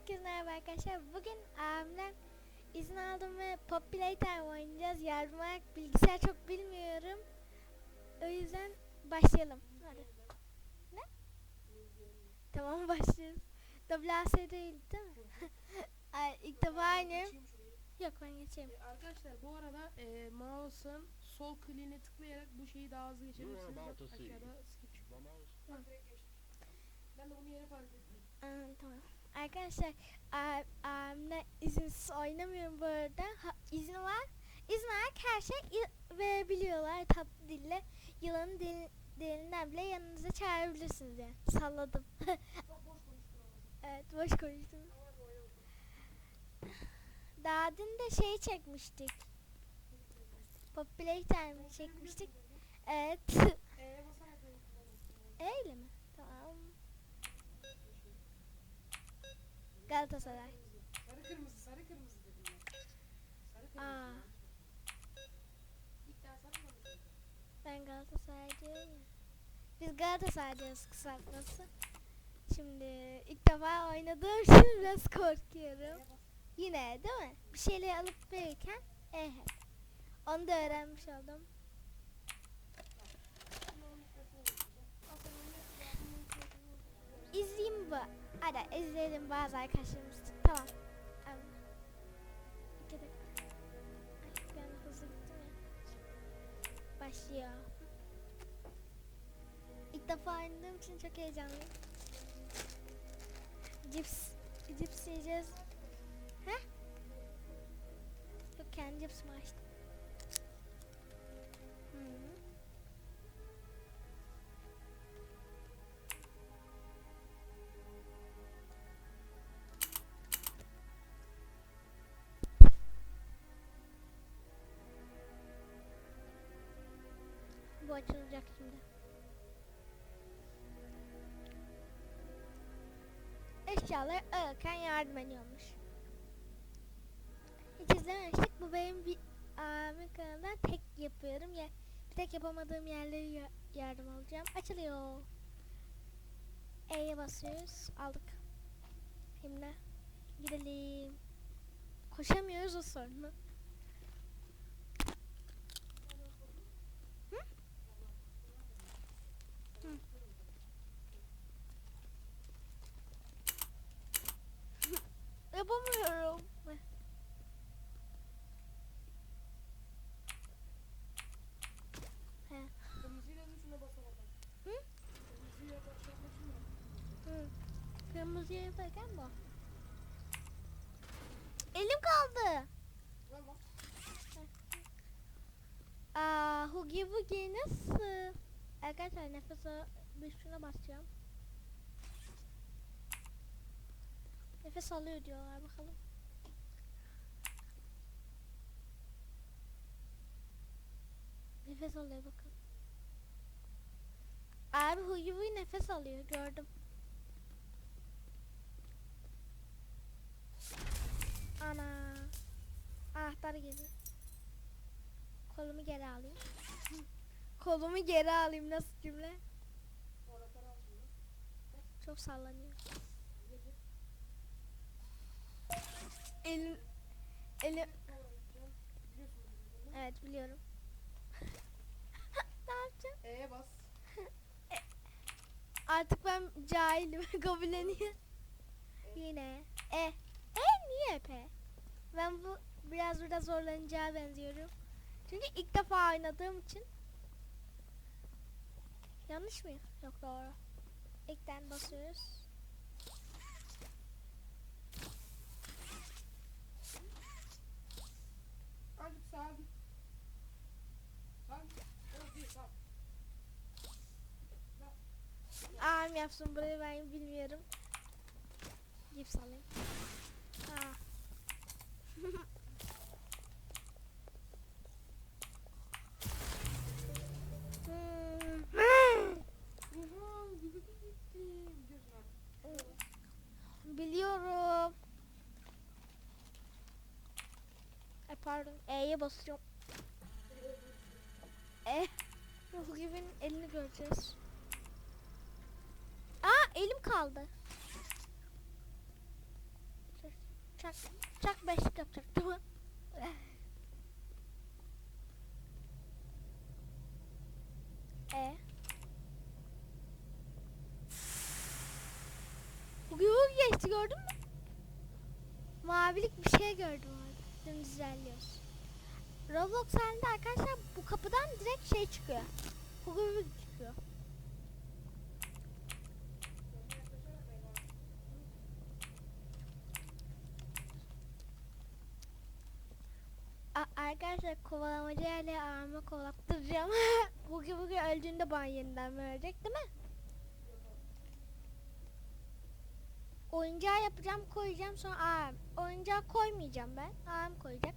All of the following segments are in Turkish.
Herkese merhaba arkadaşlar. Bugün abimden izin aldım ve Pop Playtime oynayacağız. Yardım olarak bilgisayar çok bilmiyorum. O yüzden başlayalım. Hadi. Ne? Tamam başlıyoruz. WAS değil değil mi? Ay, İlk defa oynuyorum. Yok ben geçeyim. E, Arkadaşlar bu arada e, mouse'un sol kliğine tıklayarak bu şeyi daha hızlı geçebilirsiniz. aşağıda skip. Ben de bunu yere fark ettim. Aa, tamam. Arkadaşlar abimle izinsiz oynamıyorum bu arada. Ha, izni var. İzin olarak her şey verebiliyorlar tatlı dille. Yılanın deli, delinden bile yanınıza çağırabilirsiniz yani. Salladım. Evet boş konuştum. Daha dün de şey çekmiştik. Pop Playtime çekmiştik. Evet. Kullanırsın. Öyle mi? Tamam. Galatasaray. Sarı kırmızı, sarı kırmızı dedim ben. Sarı kırmızı. Aa. İlk daha sarı mı? Ben Galatasaray diyorum ya. Biz Galatasaray diyoruz kısaltması. Şimdi ilk defa oynadığım için biraz korkuyorum. Yine değil mi? Bir şeyleri alıp verirken eh. Onu da öğrenmiş oldum. İzleyeyim bu. Hadi izleyelim bazı arkadaşlarımız. Tamam. Al. İki dakika. Ay, ben hızlı gittim ya. Başlıyor. İlk defa oynadığım için çok heyecanlıyım. Cips, cips yiyeceğiz. He? Yok kendi cipsimi açtım. Bu açılacak şimdi. Eşyaları alırken yardım ediyormuş. Hiç izlememiştik. Bu benim bir abimin kanalından tek yapıyorum. Ya, bir tek yapamadığım yerleri ya- yardım alacağım. Açılıyor. E'ye basıyoruz. Aldık. Şimdi gidelim. Koşamıyoruz o sorunu. Yapamıyorum. He. Kırmızıyla da şuna basa bakalım. Hı? Kırmızıyla başlatmak için mi? Hı. Kırmızıya yaparken bu. Elim kaldı. Ver bak. Aa, Bugi nasıl? Arkadaşlar nefes bir şuna basacağım. Nefes alıyor diyorlar bakalım. Nefes alıyor bakın. Abi Hugi Bugi nefes alıyor gördüm. Ana. Anahtar geliyor. Kolumu geri alayım. Kolumu geri alayım nasıl cümle? Çok sallanıyor. Elim elim evet biliyorum. ne yapacağım? E'ye bas. Artık ben cahilim kabulleniyor. Yine e e niye P? Ben bu biraz burada zorlanacağı benziyorum. Çünkü ilk defa oynadığım için. Yanlış mı? Yok doğru. İlkten basıyoruz. Değil sağ. Ağam yapsın burayı ben bilmiyorum. Cips alayım. Aa. Biliyorum. Ay pardon. E'ye basıyorum. E. Ruhgib'in elini göreceğiz. Aa elim kaldı. Çak, çak beşlik yapacaktım. e. Bugün bu geçti gördün mü? Mavilik bir şey gördüm orada. Dümdüz ilerliyoruz. Roblox halinde arkadaşlar bu kapıdan direkt şey çıkıyor. Bugün çıkıyor. A- arkadaşlar kovalamacayla ağırma kovalattıracağım. bugün bugün öldüğünde bana yeniden verecek değil mi? Oyuncağı yapacağım koyacağım sonra ağam. Oyuncağı koymayacağım ben. Ağam koyacak.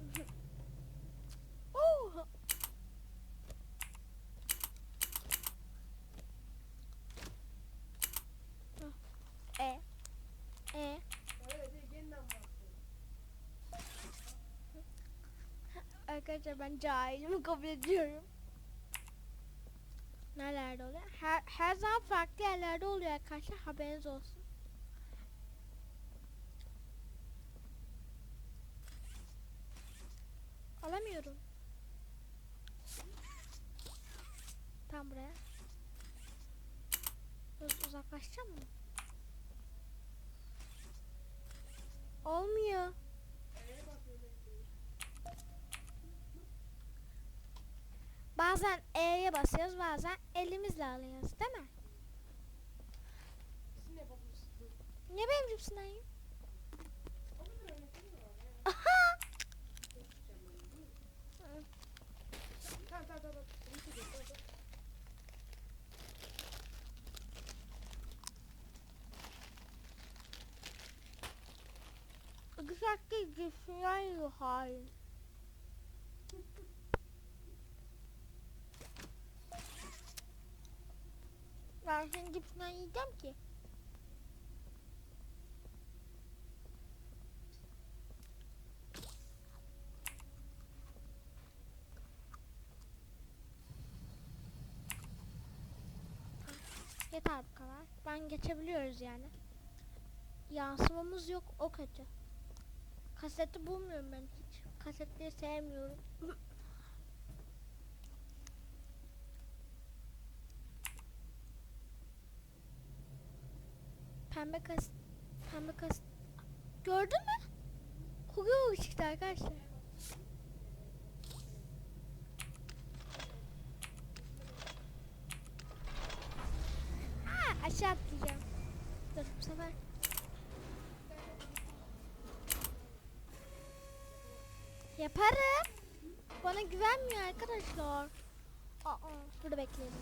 Hı. E. E. Arkadaşlar ben cahilimi kabul ediyorum. Nerelerde oluyor? Her, her zaman farklı yerlerde oluyor arkadaşlar. Haberiniz olsun. Alamıyorum. Tam buraya. Uz uzaklaşacağım mı? Olmuyor. E'ye basıyorum. Bazen E'ye basıyoruz, bazen elimizle alıyoruz, değil mi? Niye benim cipsinden yiyor? Aha! Güzel cipsinden yiyor hain. Ben senin cipsinden yiyeceğim ki. Yeter bu kadar. Ben geçebiliyoruz yani. Yansımamız yok o kötü. Kaseti bulmuyorum ben hiç. Kasetleri sevmiyorum. Pembe kas pembe kas Gördün mü? Kokuyor çıktı arkadaşlar. Aa, aşağı atlayacağım. Dur bu sefer. Yaparım. Bana güvenmiyor arkadaşlar. Aa, burada bekleyelim.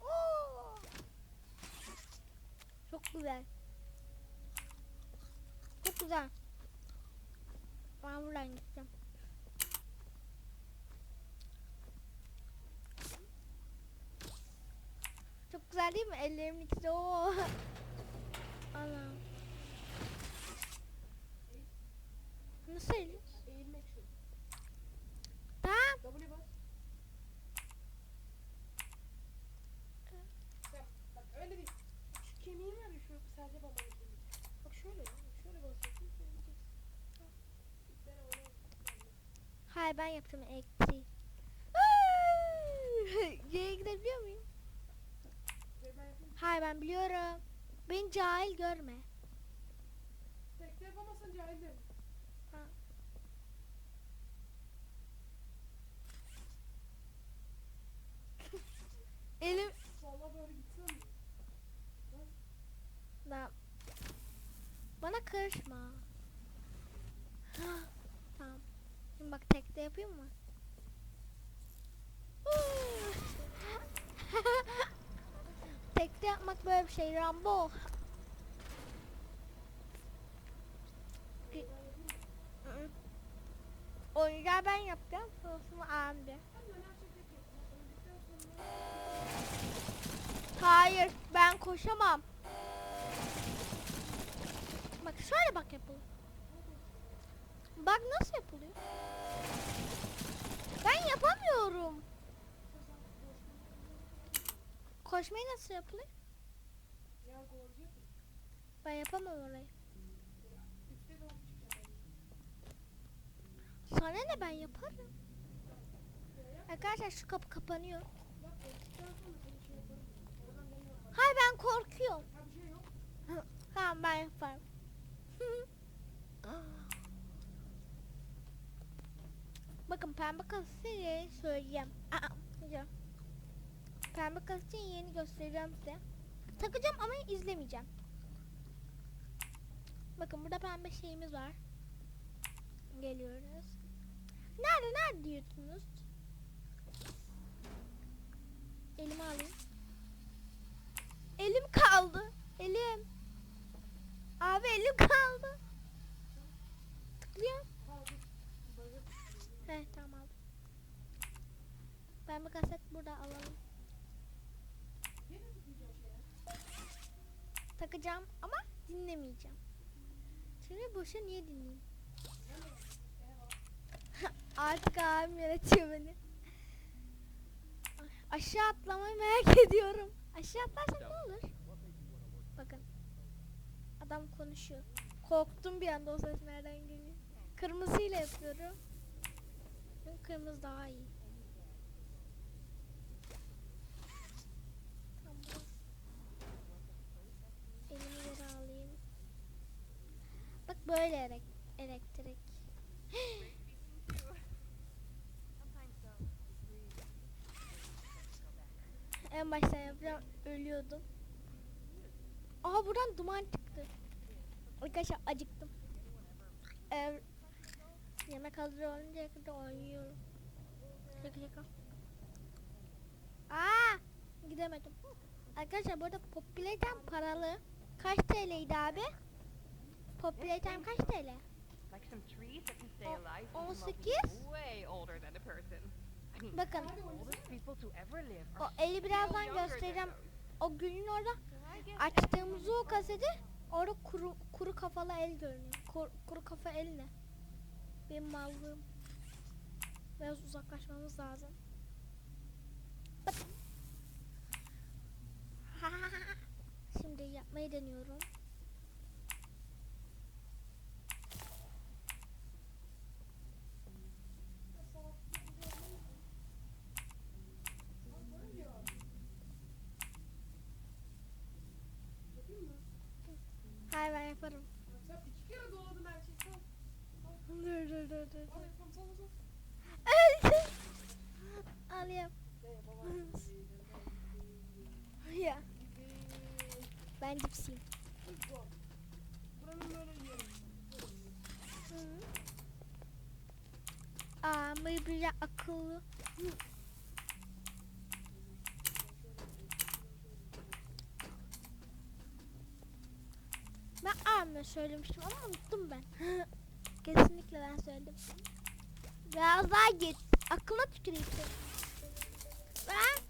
Oo. Çok güzel. Çok güzel. Ben buradan gideceğim. Güzel değil mi? Ellerimin içinde o. Ana. Nasıl şu. Tamam. Hayır ben yapacağım eksi. Geri gidebiliyor muyum? Hayır ben biliyorum. Beni cahil görme. Tekte yapamazsan cahil derim. Elim... Sola doğru gitsen mi? Ben... Bana karışma. tamam. Şimdi bak tekte yapayım mı? tekte yapmak böyle bir şey Rambo. Oyuncağı ben yapacağım. Sonrasını sonra Hayır ben koşamam. Bak şöyle bak yapılıyor. Bak nasıl yapılıyor. Ben yapamıyorum. Koşmayı nasıl yapılıyor? Ben yapamam orayı. Sana ne ben yaparım. Arkadaşlar şu kapı kapanıyor. Hayır ben korkuyorum. Tamam ben yaparım. Bakın pembe kasayı söyleyeceğim. Aa. Pembe kasayı yeni göstereceğim size. Takacağım ama izlemeyeceğim. Bakın burada pembe şeyimiz var. Geliyoruz. Nerede nerede diyorsunuz? Elimi alayım. Elim kaldı. Elim. Abi elim kaldı. Tıklıyorum. He tamam aldım. Ben bir kaset burada alalım. Takacağım ama dinlemeyeceğim. Şimdi boşa niye dinleyeyim? Artık abim yönetiyor beni. Aşağı atlamayı merak ediyorum. Aşağı atlarsam ne olur? Bakın. Adam konuşuyor. Korktum bir anda o ses nereden geliyor. Kırmızıyla yapıyorum. Kırmızı daha iyi. Tamam. Elimi yere alayım. Bak böyle elek- elektrik. en baştan yapacağım. Ölüyordum. Aha buradan duman çıktı. Arkadaşlar acıktım. Eğer yemek hazır oluncaya kadar oynuyorum. Şaka şaka. Aa, gidemedim. Arkadaşlar burada Populatem paralı. Kaç TL'ydi abi? Populatem kaç TL? Like some trees that can stay O- alive on even while sekiz. being way older than a person. I mean, Bakın Hadi oldest oynasana. people to ever live o eli birazdan still younger than göstereceğim. those. O günün orada So I guess açtığımız o kaseti orada kuru kuru kafalı el görünüyor. Kuru, kuru kafa el ne? Benim mallığım. Biraz uzaklaşmamız lazım. Şimdi yapmayı deniyorum. Yapayım mı? Hayır ben yaparım. Bak Sen iki kere doladın her şeyi. Sal. Dur dur dur dur. Öldüm. Alayım. Ya ben cipsiyim. Aa bir akıllı. Ben abime söylemiştim ama unuttum ben. Kesinlikle ben söyledim. Biraz daha git. Akıllı tüküreyim. Ben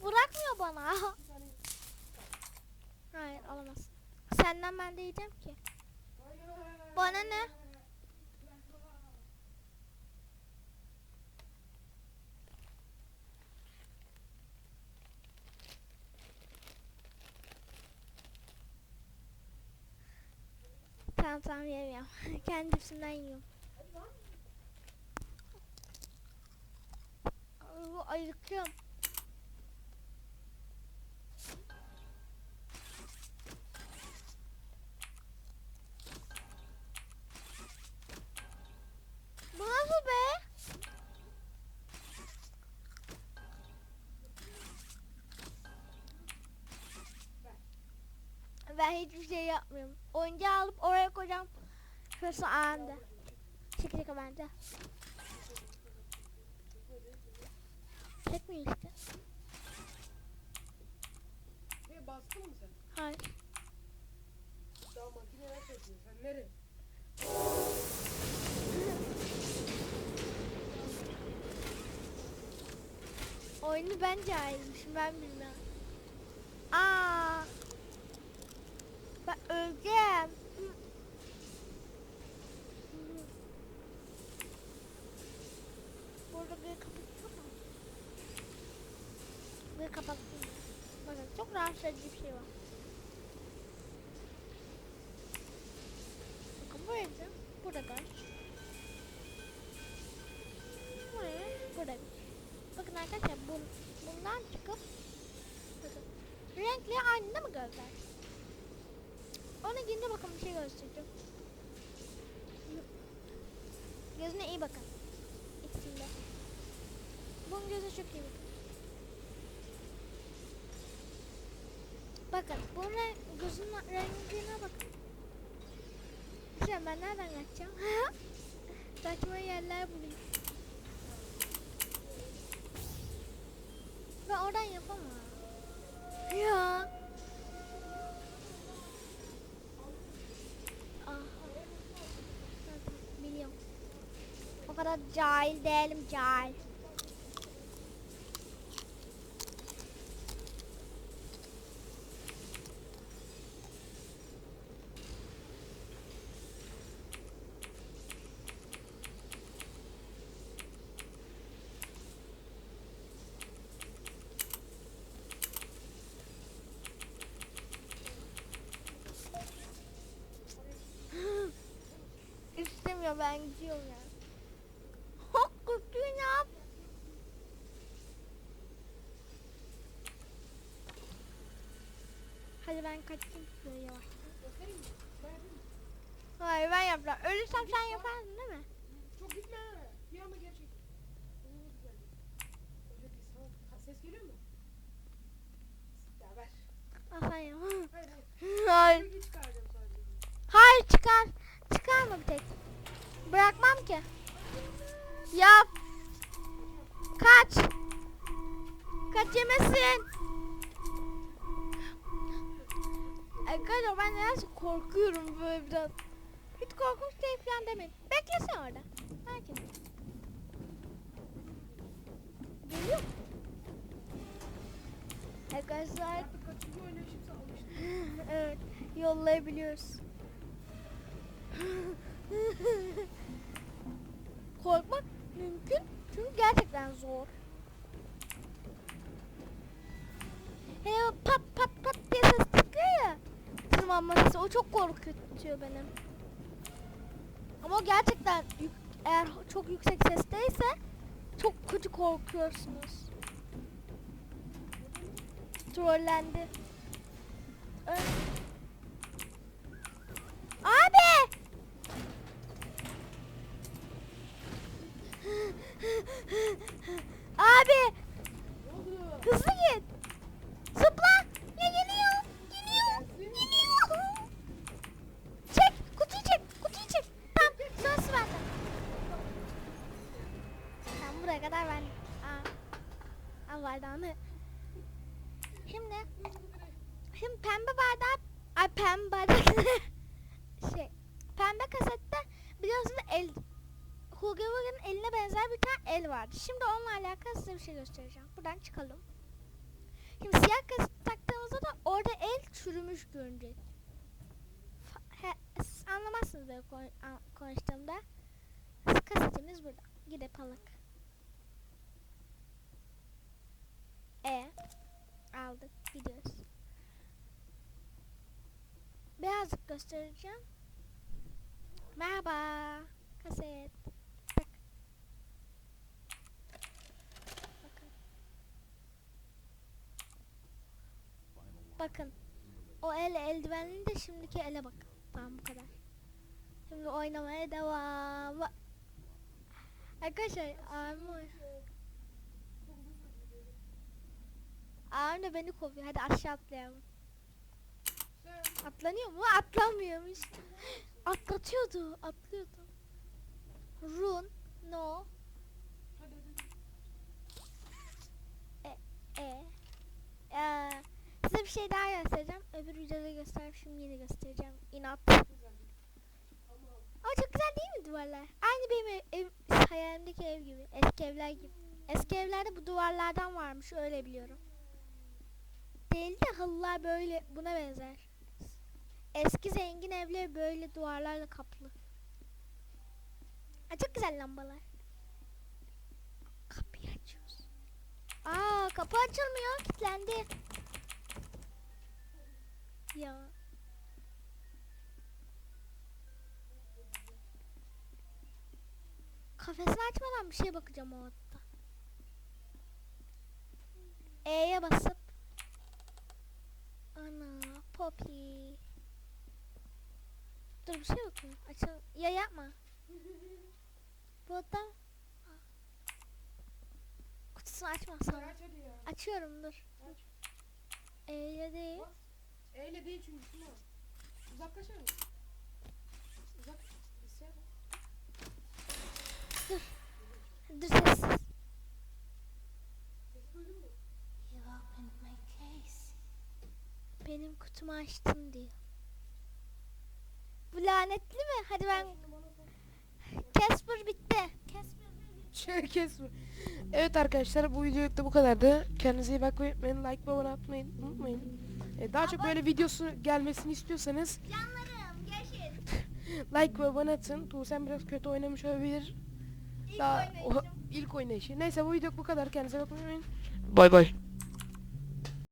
bırakmıyor bana. Hayır alamaz. Senden ben de yiyeceğim ki. Bana ne? Tamam tamam yemiyorum. Kendi cipsimden yiyorum. Ay, Ayıkıyorum. Şey yapmıyorum. Oyuncağı alıp oraya koyacağım. Şurası anında. Şaka şaka bence. Çekmiyor işte. Ne bastın mı sen? Hayır. Daha çalışıyor. yapıyor. Sen nereye? Oyunu ben cahilmişim ben bilmem. Aa. Ben öleceğim. Burada bir kapatıyor mu? Bir kapattım. Bakın edici bir şey. Buraya burada Bakın arkadaşlar bun, bundan çıkıp bakın renkli mi gözler? Ona gidince bakın bir şey göstereceğim. Gözüne iyi bakın. İkisinde. Bunun gözü çok iyi. Bakın bunun gözünün rengine bakın. Güzel ben nereden kaçacağım? Saçma yerler bulayım. Ben oradan yapamam. Ya. Zaten Biliyorum. O kadar cahil değilim cahil. İstemiyor ben gidiyorum ya. Hok kutuyu ne yap? Hadi ben kaçayım böyle yavaş. Hayır ben yapacağım. Ölürsem sen yaparsın değil mi? Çok gitme. Bir anda gerçek. Ses geliyor mu? Ya ver. Sen yap. Hayır hayır. Hayır çıkar. Çıkarma bir tek. Bırakmam ki. Yap. Kaç. Kaç yemesin. Arkadaşlar ben nedense korkuyorum böyle biraz. Hiç korkunç değil falan demeyin. Beklesin orada. Herkes. Geliyor. Arkadaşlar evet yollayabiliyoruz. Korkmak mümkün çünkü gerçekten zor. Hele Sesi o çok korkutuyor beni. Ama gerçekten eğer çok yüksek sesteyse çok kötü korkuyorsunuz. Trollendi. Abi! Abi! Hızlı git! Zıpla! Ya geliyor! Geliyor! Geliyor! Çek! Kutuyu çek! Kutuyu çek! Tamam, sırası bende. Tamam, buraya kadar ben... Aa, al bardağını. Şimdi... Şimdi pembe bardak... Ay pembe bardak... şey... Pembe kasette biliyorsunuz el... Hugo Bug'un eline benzer bir tane el vardı. Şimdi onunla alakalı size bir şey göstereceğim. Çıkalım. Şimdi siyah kaset taktığımızda da orada el çürümüş görünecek. Anlamazsınız böyle konuştuğumda. Kasetimiz burada. Gidip alık. E aldık gidiyoruz. Birazcık göstereceğim. Merhaba. Kaset. Tak. Bakın. Bakın. O el eldivenli de şimdiki ele bak. Tamam bu kadar. Şimdi oynamaya devam. Arkadaşlar abim Abim de beni kovuyor. Hadi aşağı atlayalım. Atlanıyor mu? Atlamıyormuş. Atlatıyordu. Atlıyordu. Run. No. hadi hadi. E. Ee, size bir şey daha göstereceğim. Öbür videoda göstermişim. Yine göstereceğim. inat. Ama çok güzel değil mi duvarlar? Aynı benim ev hayalimdeki ev gibi. Eski evler gibi. Eski evlerde bu duvarlardan varmış öyle biliyorum. Değil de halılar böyle buna benzer. Eski zengin evler böyle duvarlarla kaplı. Aa, çok güzel lambalar. Kapıyı açıyoruz. Aa kapı açılmıyor. Kilitlendi. Ya. Kafesini açmadan bir şeye bakacağım o hatta. E'ye basıp Ana Poppy Dur bir şey bakıyorum. Açıl ya yapma. Burada Kutusunu açma sonra. aç. Açıyorum dur. Aç. E'ye değil. Bas. Eyle değil çünkü şuna. Uzaklaşar mısın? Uzak. Bilgisayar bak. Dur sessiz. Benim kutumu açtın diyor. Bu lanetli mi? Hadi ben. Casper bitti. Casper Şöyle kesme. Evet arkadaşlar bu videoluk da bu kadardı. Kendinize iyi bakmayı unutmayın. Like ve abone atmayı unutmayın. Ee, daha çok böyle videosu gelmesini istiyorsanız Canlarım görüşürüz. like ve abone atın. Tuğsem biraz kötü oynamış olabilir. İlk Daha oynayışım. o, ilk oynayışı. Neyse bu videoluk bu kadar. Kendinize bakmayı unutmayın. Bay bay.